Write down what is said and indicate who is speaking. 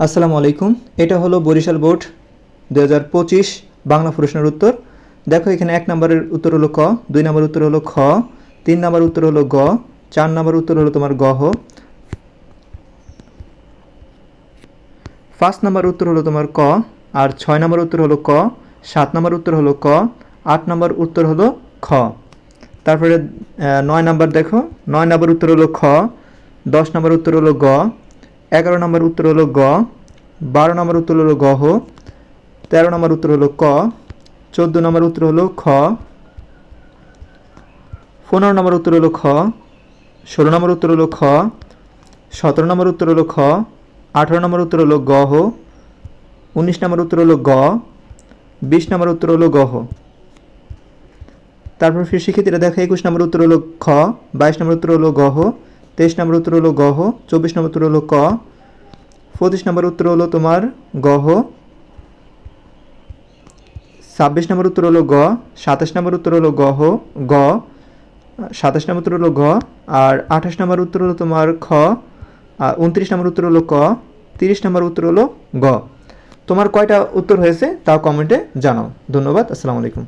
Speaker 1: আসসালামু আলাইকুম এটা হলো বরিশাল বোর্ড দু হাজার পঁচিশ বাংলা প্রশ্নের উত্তর দেখো এখানে এক নম্বরের উত্তর হলো ক দুই নম্বর উত্তর হলো খ তিন নম্বর উত্তর হলো গ চার নম্বর উত্তর হলো তোমার গহ পাঁচ নম্বর উত্তর হলো তোমার ক আর ছয় নম্বর উত্তর হলো ক সাত নম্বর উত্তর হলো ক আট নম্বর উত্তর হলো খ তারপরে নয় নম্বর দেখো নয় নম্বর উত্তর হলো খ দশ নম্বর উত্তর হলো গ এগারো নম্বর উত্তর হলো গ বারো নম্বর উত্তর হলো গহ তেরো নম্বর উত্তর হলো ক চোদ্দ নম্বর উত্তর হলো খ পনেরো নম্বর উত্তর হলো খ ষোলো নম্বর উত্তর হলো খ সতেরো নম্বর উত্তর হলো খ আঠারো নম্বর উত্তর হলো গহ উনিশ নম্বর উত্তর হলো গ বিশ নম্বর উত্তর হলো গহ তারপর ফির শিক্ষার্থীরা দেখো একুশ নম্বর উত্তর হলো খ বাইশ নম্বর উত্তর হলো গহ তেইশ নম্বর উত্তর হলো গহ, চব্বিশ নম্বর উত্তর হলো ক, পঁচিশ নম্বর উত্তর হলো তোমার গহ, ছাব্বিশ নম্বর উত্তর হলো গ, সাতাশ নম্বর উত্তর হলো গহ, গ, সাতাশ নম্বর উত্তর হলো গ, আর আঠাশ নম্বর উত্তর হলো তোমার খ, আর উনত্রিশ নম্বর উত্তর হলো ক, তিরিশ নম্বর উত্তর হলো গ। তোমার কয়টা উত্তর হয়েছে তাও কমেন্টে জানাও। ধন্যবাদ, আসসালামু আলাইকুম।